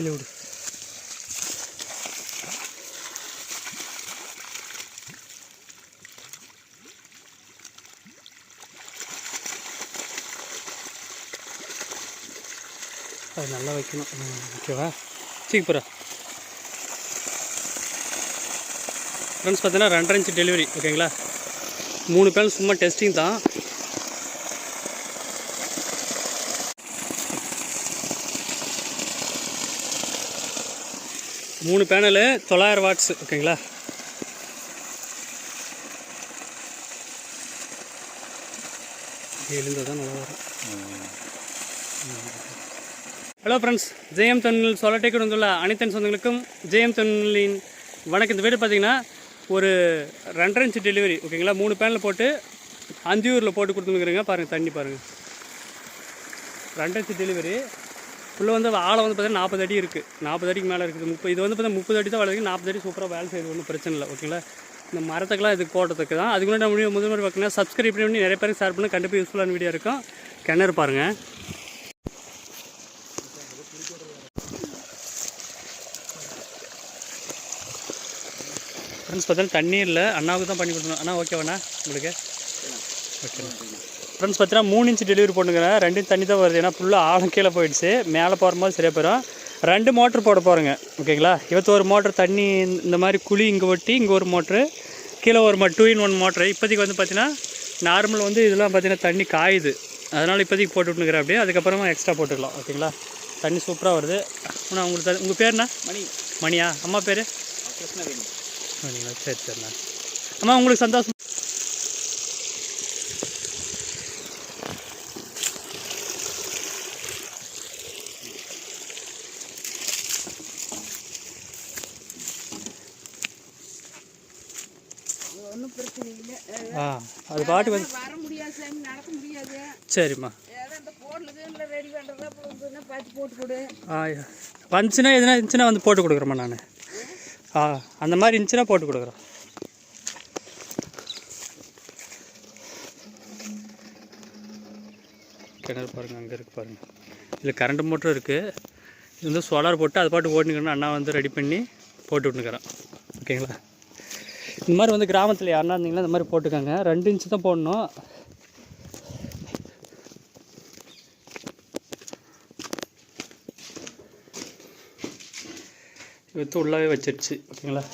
கீழே விடு அது நல்லா வைக்கணும் ஓகேவா சீக்கிரம் ஃப்ரெண்ட்ஸ் பார்த்தீங்கன்னா ரெண்டரை இன்ச்சு டெலிவரி ஓகேங்களா மூணு பேனல் சும்மா டெஸ்டிங் தான் மூணு பேனலு தொள்ளாயிரம் வாட்ஸ் ஓகேங்களா? எழுந்தால் தான் நல்லா வரும். ஹலோ ஃப்ரெண்ட்ஸ் ஜெயம் தொழில் சொலட்டைக்கு வந்துள்ள அனைத்தன் சொந்தங்களுக்கும் ஜெயம் தொன்னிலின் வணக்கம். இந்த வீடு பார்த்தீங்கன்னா ஒரு ரெண்டரை இன்ச்சு டெலிவரி ஓகேங்களா? மூணு பேனில் போட்டு அந்தியூரில் போட்டு கொடுத்துருக்குறீங்க. பாருங்கள் தண்ணி பாருங்கள் ரெண்டரை இன்ச்சு டெலிவரி ஃபுல்லாக வந்து ஆழம் வந்து பார்த்தீங்கன்னா நாற்பது அடி இருக்குது நாற்பது அடிக்கு மேலே இருக்குது. முப்பது இது வந்து பார்த்தீங்கன்னா முப்பது அடி தான் வளர்க்கு நாற்பது அடி சூப்பராக வேலை செய்யுது. ஒன்றும் பிரச்சனை இல்லை. ஓகேங்களா இந்த மரத்துக்கெல்லாம் இது போட்டதுக்கு தான். அதுக்கு முன்னாடி நம்ம முதல் மாதிரி பார்த்தீங்கன்னா சப்ஸ்கிரைப் பண்ணி நிறைய பேருக்கு ஷேர் பண்ணி கண்டிப்பாக யூஸ்ஃபுல்லான வீடியோ இருக்கும். கிணறு பாருங்கள் ஃப்ரெண்ட்ஸ் பார்த்தீங்கன்னா தண்ணி இல்லை. அண்ணாவுக்கு தான் பண்ணி கொடுக்கணும். அண்ணா ஓகேவாண்ணா உங்களுக்கு? ஓகே ஃப்ரெண்ட்ஸ் பார்த்தீங்கன்னா மூணு இன்ச் டெலிவரி பண்ணுங்கிறேன் ரெண்டு தண்ணி தான் வருது. ஏன்னா ஃபுல்லாக ஆழம் கீழே போயிடுச்சு. மேலே போகிற மாதிரி சரியாக போயிடும். ரெண்டு மோட்ரு போட போகிறோங்க ஓகேங்களா ஒரு மோட்ரு தண்ணி இந்த- மாதிரி குழி இங்கே ஒட்டி இங்கே ஒரு மோட்ரு கீழே ஒரு டூ இன் ஒன் மோட்ரு இப்போதைக்கு வந்து பார்த்தீங்கன்னா நார்மல் வந்து இதெல்லாம் பார்த்தீங்கன்னா தண்ணி காயுது. அதனால் இப்போதைக்கு போட்டு விட்டுக்கிறேன் அப்படியே. அதுக்கப்புறமா எக்ஸ்ட்ரா போட்டுக்கலாம். ஓகேங்களா தண்ணி சூப்பராக வருது. ஆனால் உங்களுக்கு உங்கள் பேர்ண்ணா? மணி. மணியா? அம்மா பேர்? கிருஷ்ணவேணி. சரிங்களா சரி சரிண்ணா அம்மா உங்களுக்கு சந்தோஷம். ஒன்றும் பிரச்சனை இல்லை. ஆ அது பாட்டு வந்து வர முடியாது சாமி நடக்க முடியாது. சரிம்மா. வந்துச்சுன்னா எதுனா இருந்துச்சுன்னா வந்து போட்டு கொடுக்குறேம்மா நான். ஆ அந்த மாதிரி இருந்துச்சுன்னா போட்டு கொடுக்குறேன். கிணறு பாருங்கள் அங்கே இருக்குது பாருங்கள் இதில் கரண்ட் மோட்டரும் இருக்குது இது வந்து சோலார் போட்டு அது பாட்டு ஓட்டுனுக்கிறேன் அண்ணா வந்து ரெடி பண்ணி போட்டு விட்டுனுக்கிறேன். ஓகேங்களா? இந்த மாதிரி வந்து கிராமத்தில் யாருன்னா இருந்தீங்கன்னா இந்த மாதிரி போட்டுக்கோங்க. ரெண்டு இன்ச்சு தான் போடணும். வித்து உள்ளாவே வச்சிருச்சு ஓகேங்களா?